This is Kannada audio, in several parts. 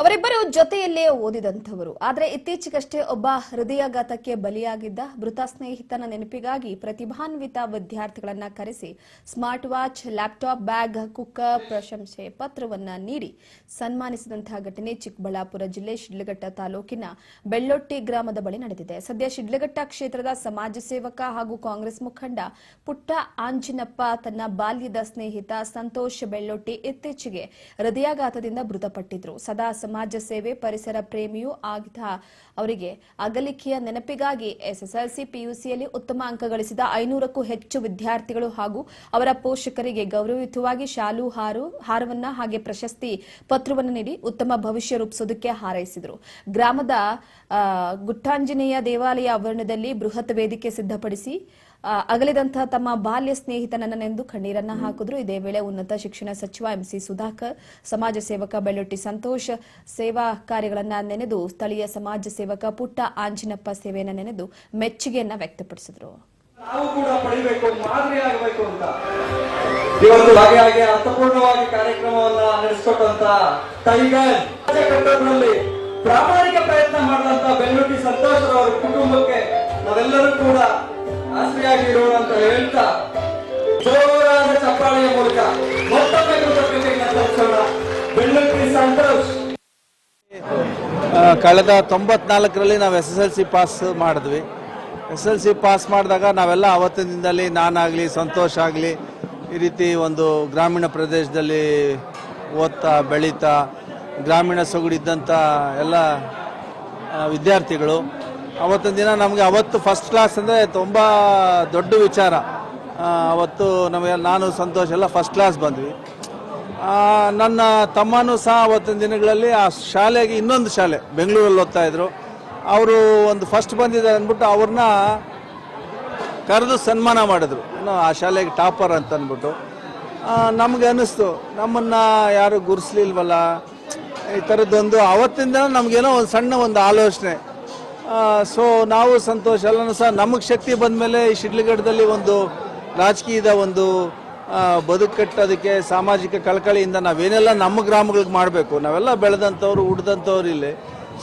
ಅವರಿಬ್ಬರು ಜೊತೆಯಲ್ಲೇ ಓದಿದಂಥವರು. ಆದರೆ ಇತ್ತೀಚೆಗಷ್ಟೇ ಒಬ್ಬ ಹೃದಯಾಘಾತಕ್ಕೆ ಬಲಿಯಾಗಿದ್ದ ಮೃತ ಸ್ನೇಹಿತನ ನೆನಪಿಗಾಗಿ ಪ್ರತಿಭಾನ್ವಿತ ವಿದ್ಯಾರ್ಥಿಗಳನ್ನ ಕರೆಸಿ smart watch, laptop, bag, cooker, ಪ್ರಶಂಸೆ ಪತ್ರವನ್ನ ನೀಡಿ ಸನ್ಮಾನಿಸಿದಂತಹ ಘಟನೆ ಚಿಕ್ಕಬಳ್ಳಾಪುರ ಜಿಲ್ಲೆ ಶಿಡ್ಲಘಟ್ಟ ತಾಲೂಕಿನ ಬೆಳ್ಳೊಟ್ಟಿ ಗ್ರಾಮದ ಬಳಿ ನಡೆದಿದೆ. ಸದ್ಯ ಶಿಡ್ಲಘಟ್ಟ ಕ್ಷೇತ್ರದ ಸಮಾಜ ಸೇವಕ ಹಾಗೂ ಕಾಂಗ್ರೆಸ್ ಮುಖಂಡ ಪುಟ್ಟ ಆಂಜಿನಪ್ಪ ತನ್ನ ಬಾಲ್ಯದ ಸ್ನೇಹಿತ ಸಂತೋಷ್ ಬೆಳ್ಳೊಟ್ಟಿ ಇತ್ತೀಚೆಗೆ ಹೃದಯಾಘಾತದಿಂದ ಮೃತಪಟ್ಟಿದ್ರು. ಸದಾ ಸಮಾಜ ಸೇವೆ ಪರಿಸರ ಪ್ರೇಮಿಯೂ ಆಗಿದ್ದ ಅವರಿಗೆ ಅಗಲಿಕೆಯ ನೆನಪಿಗಾಗಿ ಎಸ್ಎಸ್ಎಲ್ಸಿ ಪಿಯುಸಿಯಲ್ಲಿ ಉತ್ತಮ ಅಂಕ ಗಳಿಸಿದ ಐನೂರಕ್ಕೂ ಹೆಚ್ಚು ವಿದ್ಯಾರ್ಥಿಗಳು ಹಾಗೂ ಅವರ ಪೋಷಕರಿಗೆ ಗೌರವಯುತವಾಗಿ ಶಾಲು, ಹಾರು, ಹಾರವನ್ನ ಹಾಗೆ ಪ್ರಶಸ್ತಿ ಪತ್ರವನ್ನು ನೀಡಿ ಉತ್ತಮ ಭವಿಷ್ಯ ರೂಪಿಸೋದಕ್ಕೆ ಹಾರೈಸಿದರು. ಗ್ರಾಮದ ಗುಟ್ಟಾಂಜನೇಯ ದೇವಾಲಯ ಆವರಣದಲ್ಲಿ ಬೃಹತ್ ವೇದಿಕೆ ಸಿದ್ಧಪಡಿಸಿ ಅಗಲಿದಂತಹ ತಮ್ಮ ಬಾಲ್ಯ ಸ್ನೇಹಿತನನ್ನೆಂದು ಕಣ್ಣೀರನ್ನ ಹಾಕಿದ್ರು. ಇದೇ ವೇಳೆ ಉನ್ನತ ಶಿಕ್ಷಣ ಸಚಿವ ಎಂಸಿ ಸುಧಾಕರ್, ಸಮಾಜ ಸೇವಕ ಬೆಳ್ಳೊಟ್ಟಿ ಸಂತೋಷ್, ಸೇವಾ ಕಾರ್ಯಗಳನ್ನ ನೆನೆದು ಸ್ಥಳೀಯ ಸಮಾಜ ಸೇವಕ ಪುಟ್ಟ ಆಂಜಿನಪ್ಪ ಸೇವೆಯನ್ನ ನೆನೆದು ಮೆಚ್ಚುಗೆಯನ್ನ ವ್ಯಕ್ತಪಡಿಸಿದರು. ನಾವು ಕೂಡ ಪಡಿಬೇಕು, ಮಾದರಿ ಅಂತ. ಇವತ್ತು ಹಾಗೆ ಹಾಗೆ ಅರ್ಥಪೂರ್ಣವಾಗಿ ಕಾರ್ಯಕ್ರಮವನ್ನ ನಡೆಸಿಕೊಟ್ಟಂತ ಟೈಗರ್. ಪ್ರಾಮಾಣಿಕ ಪ್ರಯತ್ನ ಮಾಡಿದಂತ ಬೆಳ್ಳುಟ್ಟಿ ಸಂತೋಷ್ ಅವರ ಕುಟುಂಬಕ್ಕೆ ನಾವೆಲ್ಲರೂ ಕೂಡ ಆಸರೆಯಾಗಿರೋಣ ಅಂತ ಹೇಳ್ತಾ ಜೋರಾದ ಚಪ್ಪಾಳೆಯ ಮೂಲಕ ಮತ್ತೊಮ್ಮೆ ಕೃತಜ್ಞತೆಯನ್ನು ಸಲ್ಲಿಸೋಣ ಸಂತೋಷ್. ಕಳೆದ ತೊಂಬತ್ನಾಲ್ಕರಲ್ಲಿ ನಾವು S S L C pass ಮಾಡಿದ್ವಿ. ಎಸ್ ಎಲ್ ಸಿ ಪಾಸ್ ಮಾಡಿದಾಗ ನಾವೆಲ್ಲ ಆವತ್ತಿನ ದಿನದಲ್ಲಿ ನಾನಾಗಲಿ, ಸಂತೋಷ ಆಗಲಿ, ಈ ರೀತಿ ಒಂದು ಗ್ರಾಮೀಣ ಪ್ರದೇಶದಲ್ಲಿ ಓದ್ತಾ, ಬೆಳೀತಾ, ಗ್ರಾಮೀಣ ಸೊಗಡಿದ್ದಂಥ ಎಲ್ಲ ವಿದ್ಯಾರ್ಥಿಗಳು ಅವತ್ತಿನ ದಿನ ನಮಗೆ ಅವತ್ತು ಫಸ್ಟ್ ಕ್ಲಾಸ್ ಅಂದರೆ ತುಂಬ ದೊಡ್ಡ ವಿಚಾರ. ಅವತ್ತು ನಮಗೆ ನಾನು ಸಂತೋಷ ಎಲ್ಲ ಫಸ್ಟ್ ಕ್ಲಾಸ್ ಬಂದ್ವಿ. ನನ್ನ ತಮ್ಮನೂ ಸಹ ಅವತ್ತಿನ ದಿನಗಳಲ್ಲಿ ಆ ಶಾಲೆಗೆ ಇನ್ನೊಂದು ಶಾಲೆ, ಬೆಂಗಳೂರಲ್ಲಿ ಓದ್ತಾ ಇದ್ರು. ಅವರು ಒಂದು ಫಸ್ಟ್ ಬಂದಿದ್ದಾರೆ ಅಂದ್ಬಿಟ್ಟು ಅವ್ರನ್ನ ಕರೆದು ಸನ್ಮಾನ ಮಾಡಿದ್ರು. ಆ ಶಾಲೆಗೆ ಟಾಪರ್ ಅಂತ ಅಂದ್ಬಿಟ್ಟು. ನಮ್ಗೆ ಅನ್ನಿಸ್ತು, ನಮ್ಮನ್ನು ಯಾರು ಗುರ್ಸ್ಲಿಲ್ವಲ್ಲ? ಈ ಥರದ್ದೊಂದು ಅವತ್ತಿಂದ ನಮಗೇನೋ ಒಂದು ಸಣ್ಣ ಒಂದು ಆಲೋಚನೆ. ಸೊ ನಾವು ಸಂತೋಷ ಅಲ್ಲ ಸಹ ನಮಗೆ ಶಕ್ತಿ ಬಂದ ಮೇಲೆ ಈ ಶಿಡ್ಲಘಟ್ಟದಲ್ಲಿ ಒಂದು ರಾಜಕೀಯದ ಒಂದು ಬದುಕು ಕಟ್ಟೋದಕ್ಕೆ ಸಾಮಾಜಿಕ ಕಳಕಳಿಯಿಂದ ನಾವೇನೆಲ್ಲ ನಮ್ಮ ಗ್ರಾಮಗಳಿಗೆ ಮಾಡಬೇಕು. ನಾವೆಲ್ಲ ಬೆಳೆದಂಥವ್ರು, ಉಡ್ದಂಥವ್ರು ಇಲ್ಲಿ.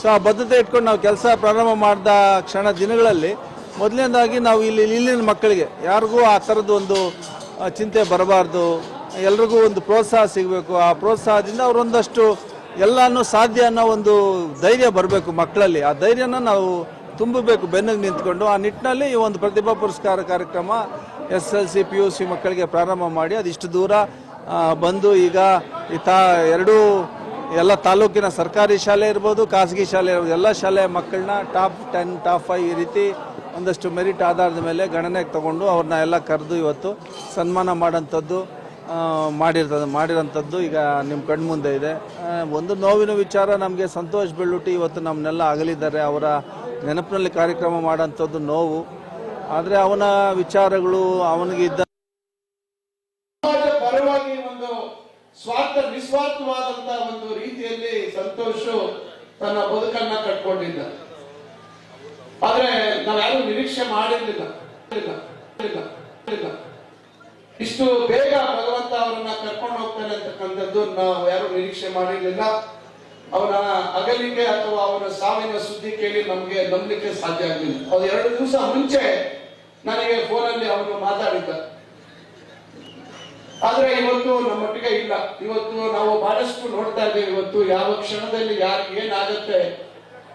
ಸೊ ಆ ಬದ್ಧತೆ ಇಟ್ಕೊಂಡು ನಾವು ಕೆಲಸ ಪ್ರಾರಂಭ ಮಾಡಿದ ಕ್ಷಣ ದಿನಗಳಲ್ಲಿ ಮೊದಲನೇದಾಗಿ ನಾವು ಇಲ್ಲಿ ಇಲ್ಲಿನ ಮಕ್ಕಳಿಗೆ ಯಾರಿಗೂ ಆ ಥರದ್ದು ಒಂದು ಚಿಂತೆ ಬರಬಾರ್ದು. ಎಲ್ರಿಗೂ ಒಂದು ಪ್ರೋತ್ಸಾಹ ಸಿಗಬೇಕು. ಆ ಪ್ರೋತ್ಸಾಹದಿಂದ ಅವರೊಂದಷ್ಟು ಎಲ್ಲನೂ ಸಾಧ್ಯ ಅನ್ನೋ ಒಂದು ಧೈರ್ಯ ಬರಬೇಕು ಮಕ್ಕಳಲ್ಲಿ. ಆ ಧೈರ್ಯನ ನಾವು ತುಂಬಬೇಕು ಬೆನ್ನಿಗೆ ನಿಂತ್ಕೊಂಡು. ಆ ನಿಟ್ಟಿನಲ್ಲಿ ಈ ಒಂದು ಪ್ರತಿಭಾ ಪುರಸ್ಕಾರ ಕಾರ್ಯಕ್ರಮ S L C, P U C ಮಕ್ಕಳಿಗೆ ಪ್ರಾರಂಭ ಮಾಡಿ ಅದಿಷ್ಟು ದೂರ ಬಂದು ಈಗ ಈ ತಾ, ಎರಡೂ ಎಲ್ಲ ತಾಲೂಕಿನ ಸರ್ಕಾರಿ ಶಾಲೆ ಇರ್ಬೋದು, ಖಾಸಗಿ ಶಾಲೆ ಇರ್ಬೋದು, ಎಲ್ಲ ಶಾಲೆಯ ಮಕ್ಕಳನ್ನ ಟಾಪ್ ಟೆನ್, ಟಾಪ್ ಫೈವ್ ಈ ರೀತಿ ಒಂದಷ್ಟು ಮೆರಿಟ್ ಆಧಾರದ ಮೇಲೆ ಗಣನೆಗೆ ತಗೊಂಡು ಅವ್ರನ್ನ ಎಲ್ಲ ಕರೆದು ಇವತ್ತು ಸನ್ಮಾನ ಮಾಡೋಂಥದ್ದು ಮಾಡಿರ್ತದೆ, ಮಾಡಿರೋಂಥದ್ದು ಈಗ ನಿಮ್ಮ ಕಣ್ಮುಂದೆ ಇದೆ. ಒಂದು ನೋವಿನ ವಿಚಾರ ನಮಗೆ ಸಂತೋಷ್ ಬೆಳ್ಳುಟ್ಟಿ ಇವತ್ತು ನಮ್ಮನ್ನೆಲ್ಲ ಅಗಲಿದ್ದಾರೆ. ಅವರ ನೆನಪಿನಲ್ಲಿ ಕಾರ್ಯಕ್ರಮ ಮಾಡೋಂಥದ್ದು ನೋವು. ಆದರೆ ಅವನ ವಿಚಾರಗಳು ಅವನಿಗಿದ್ದ ಪರವಾಗಿ ಒಂದು ಸ್ವಾರ್ಥ, ನಿಸ್ವಾರ್ಥವಾದಂತ ಒಂದು ರೀತಿಯಲ್ಲಿ ಸಂತೋಷ್ ತನ್ನ ಬದುಕನ್ನ ಕಟ್ಕೊಂಡಿದ್ದ. ಆದ್ರೆ ನಾವ್ಯಾರು ನಿರೀಕ್ಷೆ ಮಾಡಿರ್ಲಿಲ್ಲ ಇಲ್ಲ, ಇಲ್ಲ, ಇಲ್ಲ. ಇಷ್ಟು ಬೇಗ ಭಗವಂತ ಅವರನ್ನ ಕರ್ಕೊಂಡು ಹೋಗ್ತಾನೆ ಅಂತಕ್ಕಂಥದ್ದು ನಾವು ಯಾರು ನಿರೀಕ್ಷೆ ಮಾಡಿರಲಿಲ್ಲ. ಅವನ ಅಗಲಿಕೆ ಅಥವಾ ಅವನ ಸಾವಿನ ಸುದ್ದಿ ಕೇಳಿ ನಮ್ಗೆ ನಂಬಲಿಕ್ಕೆ ಸಾಧ್ಯ ಆಗಲಿಲ್ಲ. ಅದು ಎರಡು ದಿವಸ ಮುಂಚೆ ನನಗೆ ಫೋನಲ್ಲಿ ಅವನು ಮಾತಾಡಿದ್ದ. ಆದ್ರೆ ಇವತ್ತು ನಮ್ಮೊಟ್ಟಿಗೆ ಇಲ್ಲ. ಇವತ್ತು ನಾವು ಬಹಳಷ್ಟು ನೋಡ್ತಾ ಇದ್ದೇವೆ. ಇವತ್ತು ಯಾವ ಕ್ಷಣದಲ್ಲಿ ಯಾರು ಏನಾಗತ್ತೆ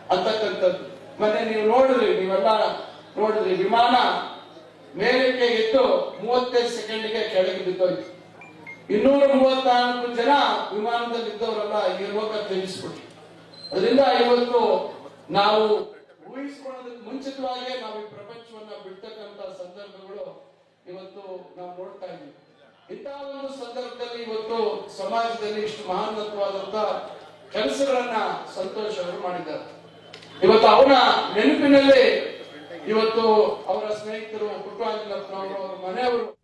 ಅಂತಕ್ಕಂಥದ್ದು. ಮತ್ತೆ ನೀವು ನೋಡಿದ್ರಿ ನೀವೆಲ್ಲ ನೋಡ್ರಿ. ವಿಮಾನ ಮೇಲಕ್ಕೆ ಎದ್ದು ಮೂವತ್ತೈದು ಸೆಕೆಂಡ್ಗೆ ಕೆಳಗೆ ಬಿದ್ದೋಯ್ತು. ಇನ್ನೂರ ಮೂವತ್ನಾಲ್ಕು ಜನ ವಿಮಾನದಲ್ಲಿ ಇರುವಾಗ ತಿಳಿಸ್ಬಿಟ್ರು ಅದರಿಂದ ಇವತ್ತು ನಾವು ಊಹಿಸಿಕೊಳ್ಳೋದಕ್ಕೆ ಮುಂಚಿತವಾಗಿ ನಾವು ಈ ಪ್ರಪಂಚವನ್ನ ಬಿಡ್ತಕ್ಕಂತ ಸಂದರ್ಭಗಳು ಇವತ್ತು ನಾವು ನೋಡ್ತಾ ಇದ್ದೀವಿ. ಇಂತಹ ಒಂದು ಸಂದರ್ಭದಲ್ಲಿ ಇವತ್ತು ಸಮಾಜದಲ್ಲಿ ಇಷ್ಟು ಮಹಾನ್ನತವಾದಂತ ಕೆಲಸಗಳನ್ನ ಸಂತೋಷ ಅವರು ಮಾಡಿದ್ದಾರೆ. ಇವತ್ತು ಅವನ ನೆನಪಿನಲ್ಲಿ ಇವತ್ತು ಅವರ ಸ್ನೇಹಿತರು ಪುಟ್ಟರಾಜನಪ್ಪನವರು ಅವರ ಮನೆಯವರು